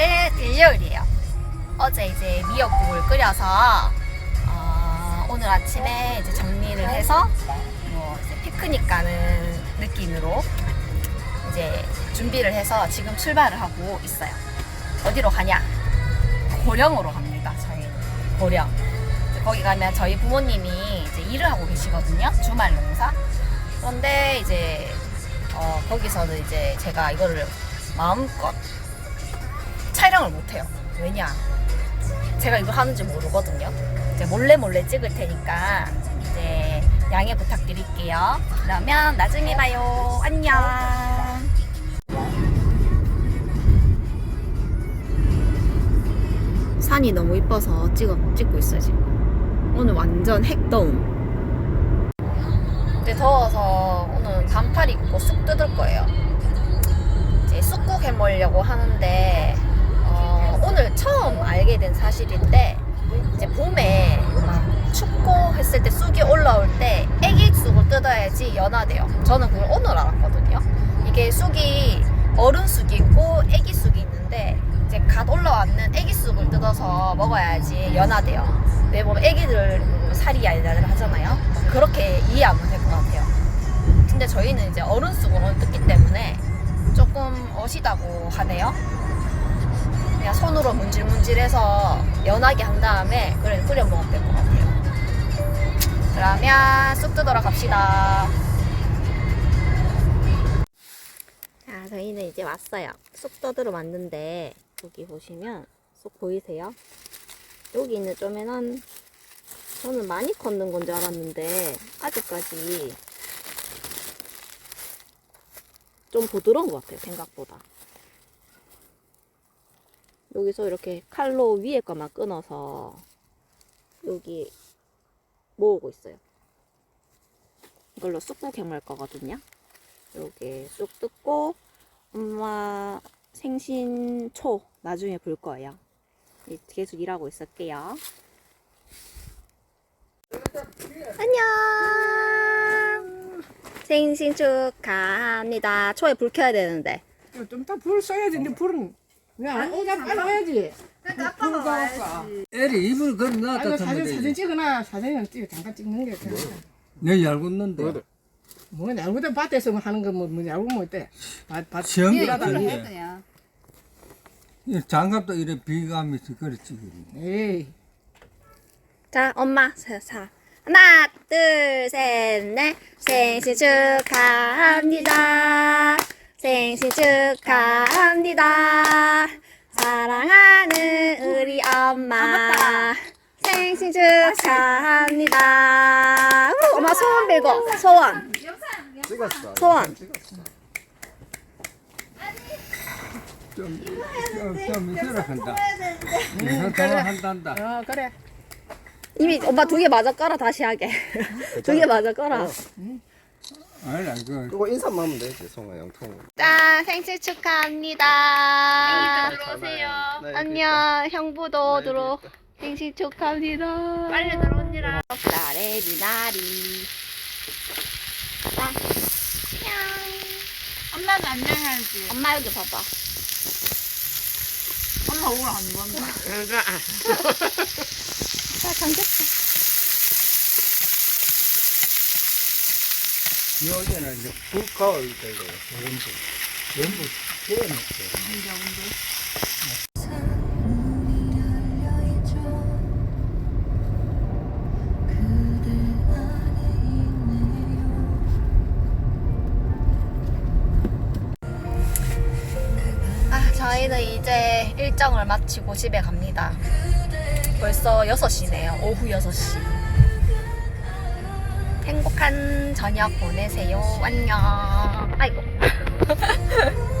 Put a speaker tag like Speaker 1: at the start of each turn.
Speaker 1: 오늘은 일요일이에요. 어제 이제 미역국을 끓여서 어, 오늘 아침에 이제 정리를 해서 뭐 이제 피크닉 가는 느낌으로 이제 준비를 해서 지금 출발을 하고 있어요. 어디로 가냐? 고령으로 갑니다. 저희 고령. 거기 가면 저희 부모님이 이제 일을 하고 계시거든요. 주말 농사. 그런데 이제 어, 거기서는 이제 제가 이거를 마음껏 촬영을 못해요. 왜냐? 제가 이걸 하는지 모르거든요. 이제 몰래 몰래 찍을 테니까 이제 양해 부탁드릴게요. 그러면 나중에 봐요. 안녕. 산이 너무 이뻐서 찍어, 찍고 있어요, 지금. 오늘 완전 핵더움. 이제 더워서 오늘 반팔 입고 쑥 뜯을 거예요. 이제 쑥국 해 먹으려고 하는데 처음 알게 된 사실인데 이제 봄에 막 춥고 했을 때 쑥이 올라올 때 애기 쑥을 뜯어야지 연하대요. 저는 그걸 오늘 알았거든요. 이게 쑥이 어른 쑥이 있고 애기 쑥이 있는데 이제 갓 올라왔는 애기 쑥을 뜯어서 먹어야지 연하대요. 왜 보면 애기들 살이 얄얄 하잖아요. 그렇게 이해하면 될것 같아요. 근데 저희는 이제 어른 쑥으로 뜯기 때문에 조금 어시다고 하네요. 손으로 문질문질해서 연하게 한 다음에 그래 끓여 먹으면 될 것 같아요. 그러면 쑥 뜯으러 갑시다. 자, 저희는 이제 왔어요. 쑥 뜯으러 왔는데 여기 보시면 쑥 보이세요? 여기 있는 쪼매는 저는 많이 컸는 건 줄 알았는데 아직까지 좀 부드러운 것 같아요 생각보다 여기서 이렇게 칼로 위에 거만 끊어서 여기 모으고 있어요. 이걸로 쑥국 해먹을 거거든요. 여기 쑥 뜯고 엄마 생신초 나중에 볼 거예요. 계속 일하고 있을게요. 안녕! 생신 축하합니다. 초에 불 켜야 되는데.
Speaker 2: 좀 이따 불 써야지. 근데 불은 왜안 오자 빨리 와야지. 불 가니까.
Speaker 3: 애리 입을
Speaker 2: 아니
Speaker 3: 면
Speaker 2: 사진 사진 찍어놔. 사진은 찍어 잠깐 찍는 게. 그래.
Speaker 3: 내 얇았는데
Speaker 2: 뭐 야구대 밭에서 하는 거뭐 뭐 야구 뭐 어때? 밭밭
Speaker 3: 시험
Speaker 2: 일하다가.
Speaker 3: 같은데 이 장갑도 이래 비감이 있어 그렇지
Speaker 2: 에이.
Speaker 1: 자 엄마 사, 사. 하나 둘 셋 넷 생신 축하합니다 생신 축하합니다 사랑하는 우리 엄마 생신 축하합니다 우, 엄마 소원 빌고 소원
Speaker 4: 찍었어.
Speaker 1: 소원
Speaker 3: 좀좀 있어라 한다 이거 더 한단다
Speaker 2: 어 그래.
Speaker 1: 이미 엄마 두 개 맞아 깔아 다시 하게 두 개 맞아 깔아
Speaker 3: 아니라 그
Speaker 4: 그거 인사만 하면 되지, 송아 영통.
Speaker 1: 짠 생신 축하합니다.
Speaker 4: 들어오세요.
Speaker 1: 안녕 형부도 들어 생신 축하합니다. 빨리 들어오니라 달의 미나리. 짠 안녕.
Speaker 5: 엄마도 안녕해야지.
Speaker 1: 엄마 여기 봐봐.
Speaker 5: 엄마 오늘 안 본다.
Speaker 1: 자 잠겼다
Speaker 3: 여기는 이제 불가을 때고 전부 전부 깨놓고.
Speaker 1: 아 저희는 이제 일정을 마치고 집에 갑니다. 벌써 6시네요. 오후 6시 행복한 저녁 보내세요. 안녕. 아이고